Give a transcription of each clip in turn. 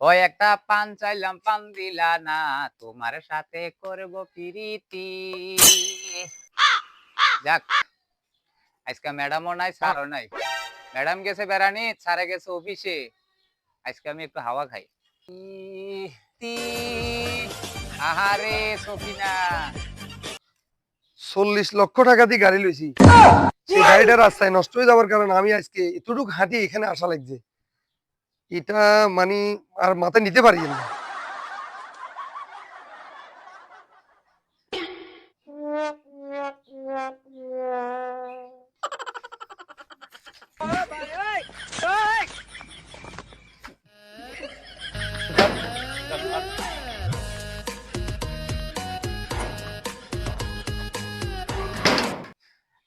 ওই একটা পান চাইলাম পান দিলা না তোমার সাথে করব প্রীতি। যাক আজকে ম্যাডামও নাই স্যারও নাই। ম্যাডাম গেছে বেড়ানি স্যারে গেছে অফিসে। আজকে আমি একটু হাওয়া খাই। আহারে সফিনা। চল্লিশ লক্ষ টাকা দিয়ে গাড়ি লইছি। সেই গাড়িটা রাস্তায় নষ্ট হয়ে যাওয়ার কারণে আমি আজকে এতটুকু হাঁটি এখানে আসা লাগছে। এটা মানে আর মাথায় নিতে পারি না।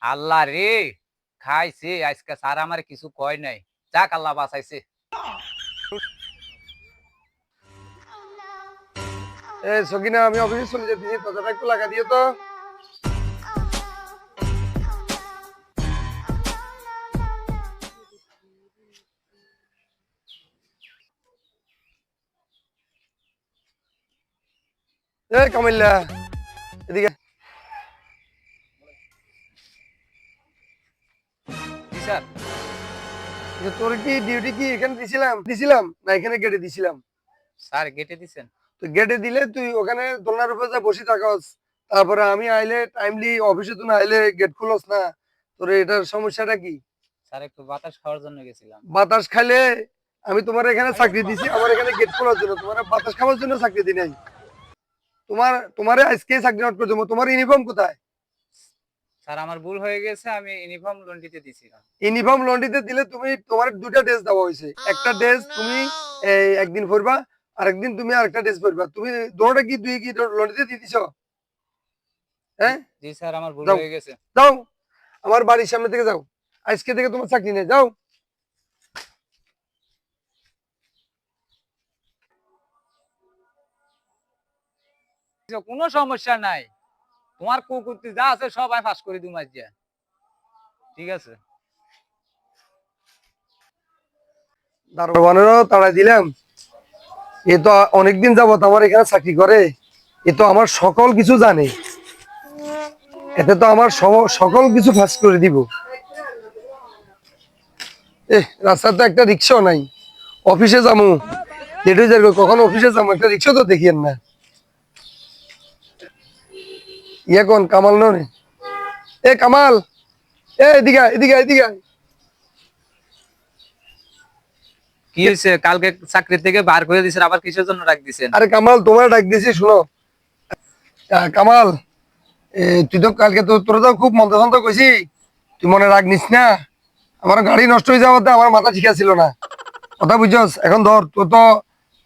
আল্লাহ রে, খাইছে, আজকে স্যার আমার কিছু কয় নাই। যাক আল্লাহ বাঁচাইছে। এ সকিনা আমি অফিসে চলে যেতে দরজাটা একটু লাগা দিও তো। এ কামিল্লা এদিকে। স্যার? তোর কি ডিউটি কি এখানে দিছিলাম? দিছিলাম না এখানে গেটে দিছিলাম? স্যার গেটে দিছেন? তো গেটে দিলে তুই ওখানে দোলনার উপরে যা বসে থাকস তারপরে আমি আইলে টাইমলি অফিসে না আইলে গেট খুলস না। তোর এটার সমস্যাটা কি? স্যার একটু বাতাস খাওয়ার জন্য গেছিলাম। বাতাস খাইলে আমি তোমার এখানে চাকরি দিছি আমার এখানে গেট খোলার জন্য। তোমার বাতাস খাওয়ার জন্য চাকরি দি নাই। তোমার তোমারে আজকে চাকরি আউট করে দেবো। তোমার ইউনিফর্ম কোথায়? স্যার আমার ভুল হয়ে গেছে আমি ইউনিফর্ম লন্ডিতে দিছিলাম। ইউনিফর্ম লন্ড্রিতে দিলে তুমি তোমার দুটা ড্রেস দেওয়া হয়েছে। একটা ড্রেস তুমি একদিন পরবা আর একদিন তুমি আরেকটা ড্রেস পরবা। তুমি দুটোটা কি দুই কি লন্ড্রিতে দিয়ে দিছো হ্যাঁ? জি স্যার আমার ভুল হয়ে গেছে। যাও। আমার বাড়ির সামনে থেকে যাও। আজকে থেকে তোমার চাকরি নেই। যাও। কোনো সমস্যা নাই। তোমার কুকুরটি যা আছে সব আমি পাস করে দিই মাঝে ঠিক আছে? দারোয়ানেরও তাড়া দিলাম। এ তো অনেকদিন আমার এখানে চাকরি করে। এ তো আমার সকল কিছু জানে। এতে তো আমার সকল কিছু ফাঁস করে দিব। এ রাস্তায় তো একটা রিক্সাও নাই। অফিসে যাব লেট কখন অফিসে যাব একটা রিক্সা তো দেখিয়েন না। ইয়ে কোন কামাল নয় এ কামাল এ এদিকে এদিকে এদিকে কি হয়েছে কালকে চাকরি থেকে বার করে দিছেন আবার কিসের জন্য রাখ দিছেন? আরে কামাল তোমার ডাক দিয়েছি শুনো। কামাল তুই তো কালকে তো তোর তো খুব মন্দ সন্ত কইছি। তুই মনে রাগ নিস না? আমার গাড়ি নষ্ট হয়ে যাওয়াতে আমার মাথা ঠিক ছিল না। কথা বুঝছস? এখন ধর তোর তো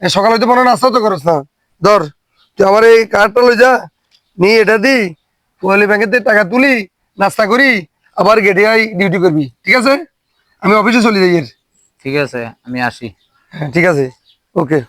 সকালে তো মনে নাস্তা তো করস না। ধর তুই আমার এই কার্ডটা লই যা নিয়ে এটা দি পোয়ালি ব্যাংকেতে টাকা তুলি নাস্তা করি আবার গেটে আই ডিউটি করবি ঠিক আছে? আমি অফিসে চলে যাই এর। ঠিক আছে আমি আসি। হ্যাঁ ঠিক আছে ওকে